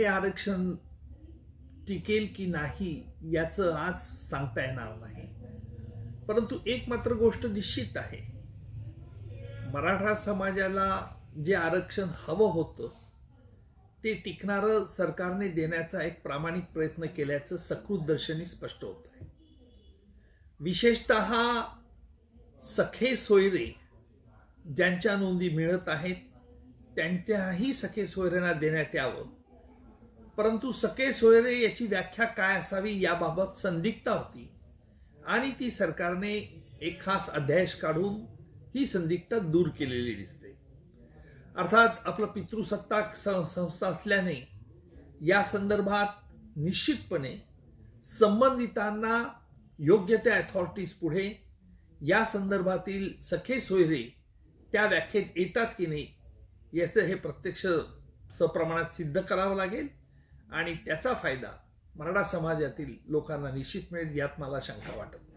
हे आरक्षण टिकेल की नाही याचं आज सांगता येणार नाही. परंतु एक मात्र गोष्ट निश्चित आहे. मराठा समाजाला जे आरक्षण हवं होतं ते टिकणारं सरकारने देण्याचा एक प्रामाणिक प्रयत्न केल्याचं सकृत दर्शनी स्पष्ट होत आहे. विशेषत सखे सोयरे ज्यांच्या नोंदी मिळत आहेत त्यांच्याही सखे सोयऱ्यांना देण्यात यावं. परंतु सखे सोयरे याची व्याख्या काय असावी याबाबत संदिग्धता होती. आणि ती सरकारने एक खास अध्यादेश काढून ही संदिग्धता दूर केलेली दिसते. अर्थात आपलं पितृसत्ताक संस्था असल्याने या संदर्भात निश्चितपणे संबंधितांना योग्य त्या अथॉरिटीज पुढे या संदर्भातील सखे सोयरे त्या व्याख्येत येतात की नाही याचं हे प्रत्यक्ष सप्रमाणात सिद्ध करावं लागेल. आणि त्याचा फायदा मराठा समाजातील लोकांना निश्चित मिळेल यात मला शंका वाटत नाही.